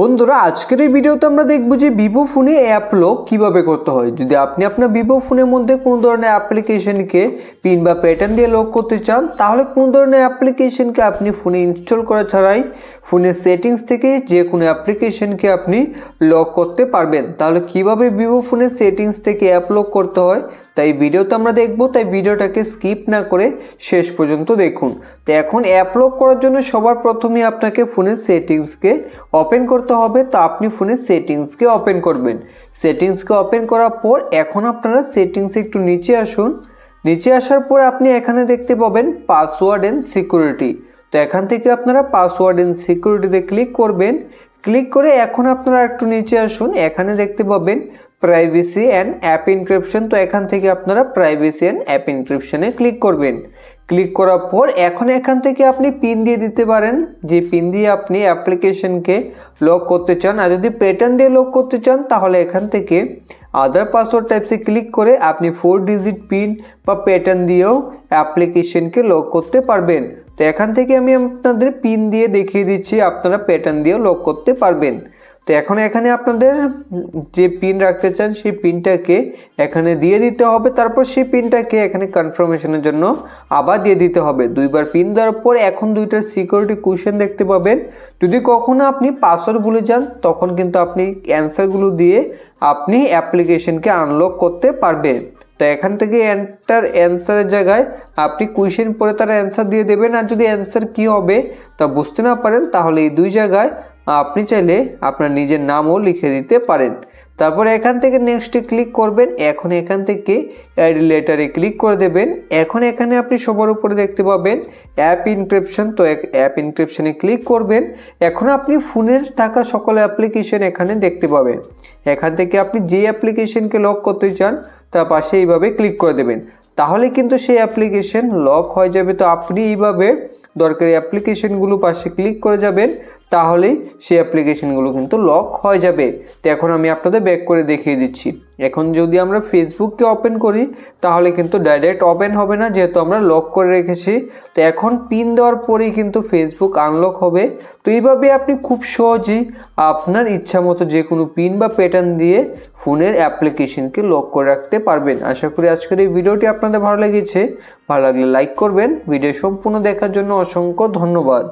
বন্ধুরা, আজকের এই ভিডিওতে আমরা দেখব যে ভিভো ফোনে অ্যাপ লক কীভাবে করতে হয়। যদি আপনি আপনার ভিভো ফোনের মধ্যে কোনো ধরনের অ্যাপ্লিকেশনকে পিন বা প্যাটার্ন দিয়ে লক করতে চান, তাহলে কোনো ধরনের অ্যাপ্লিকেশনকে আপনি ফোনে ইনস্টল করা ছাড়াই ফোনের সেটিংস থেকে যে কোনো অ্যাপ্লিকেশনকে আপনি লক করতে পারবেন। তাহলে কীভাবে ভিভো ফোনের সেটিংস থেকে অ্যাপ লক করতে হয়? তাই ভিডিওতে আমরা দেখব, তাই ভিডিওটাকে স্কিপ না করে শেষ পর্যন্ত দেখুন। তো এখন অ্যাপ লক করার জন্য সবার প্রথমে আপনাকে ফোনের সেটিংসকে ওপেন করতে হবে। তো আপনি ফোনের সেটিংসকে ওপেন করবেন। সেটিংসকে ওপেন করার পর এখন আপনারা সেটিংসে একটু নিচে আসুন। নিচে আসার পর আপনি এখানে দেখতে পাবেন পাসওয়ার্ড অ্যান্ড সিকিউরিটি তো এখান থেকে আপনারা পাসওয়ার্ড অ্যান্ড সিকিউরিটিতে ক্লিক করবেন। ক্লিক করে এখন আপনারা একটু নিচে আসুন, এখানে দেখতে পাবেন প্রাইভেসি অ্যান্ড অ্যাপ ইনক্রিপশন তো এখান থেকে আপনারা প্রাইভেসি অ্যান্ড অ্যাপ ইনক্রিপশনে ক্লিক করবেন। ক্লিক করার পর এখন এখান থেকে আপনি পিন দিয়ে দিতে পারেন। যে পিন দিয়ে আপনি অ্যাপ্লিকেশনকে লক করতে চান, আর যদি প্যাটার্ন দিয়ে লক করতে চান, তাহলে এখান থেকে আদার পাসওয়ার্ড টাইপসে ক্লিক করে আপনি ফোর ডিজিট পিন বা প্যাটার্ন দিয়েও অ্যাপ্লিকেশনকে লক করতে পারবেন। তো এখান থেকে আমি আপনাদের পিন দিয়ে দেখিয়ে দিচ্ছি, আপনারা প্যাটার্ন দিয়েও লক করতে পারবেন। তো এখন এখানে আপনাদের যে পিন রাখতে চান, সেই পিনটাকে এখানে দিয়ে দিতে হবে। তারপর সেই পিনটাকে এখানে কনফার্মেশনের জন্য আবার দিয়ে দিতে হবে। দুইবার পিন দেওয়ার পর এখন দুইটার সিকিউরিটি কুশন দেখতে পাবেন। যদি কখনো আপনি পাসওয়ার্ড ভুলে যান, তখন কিন্তু আপনি অ্যান্সারগুলো দিয়ে আপনি অ্যাপ্লিকেশনকে আনলক করতে পারবেন। তো এখান থেকে এন্টার অ্যান্সারের জায়গায় আপনি কুয়েশন পরে তার অ্যান্সার দিয়ে দেবেন। আর যদি অ্যান্সার কী হবে তা বুঝতে না পারেন, তাহলে এই দুই জায়গায় আপনি চাইলে আপনার নিজের নামও লিখে দিতে পারেন। তারপর এখান থেকে নেক্সটে ক্লিক করবেন। এখন এখান থেকে অ্যাড লেটারে ক্লিক করে দেবেন। এখন এখানে আপনি সবার উপরে দেখতে পাবেন অ্যাপ ইনক্রিপশন তো অ্যাপ ইনক্রিপশনে ক্লিক করবেন। এখন আপনি ফোনের থাকা সকল অ্যাপ্লিকেশন এখানে দেখতে পাবেন। এখান থেকে আপনি যে অ্যাপ্লিকেশনকে লক করতে চান তার পাশে এইভাবে ক্লিক করে দেবেন। তাহলে কিন্তু সেই অ্যাপ্লিকেশন লক হয়ে যাবে। তো আপনি এইভাবে দরকারি অ্যাপ্লিকেশনগুলো পাশে ক্লিক করে যাবেন। তাহলেই সেই অ্যাপ্লিকেশনগুলো কিন্তু লক হয়ে যাবে। তো এখন আমি আপনাদের ব্যাক করে দেখিয়ে দিচ্ছি। এখন যদি আমরা ফেসবুককে ওপেন করি, তাহলে কিন্তু ডাইরেক্ট ওপেন হবে না, যেহেতু আমরা লক করে রেখেছি। তো এখন পিন দেওয়ার পরেই কিন্তু ফেসবুক আনলক হবে। তো এইভাবে আপনি খুব সহজেই আপনার ইচ্ছা মতো যে কোনো পিন বা প্যাটার্ন দিয়ে ফোনের অ্যাপ্লিকেশনকে লক করে রাখতে পারবেন। আশা করি আজকের এই ভিডিওটি আপনাদের ভালো লেগেছে। ভালো লাগলে লাইক করবেন। ভিডিও সম্পূর্ণ দেখার জন্য অসংখ্য ধন্যবাদ।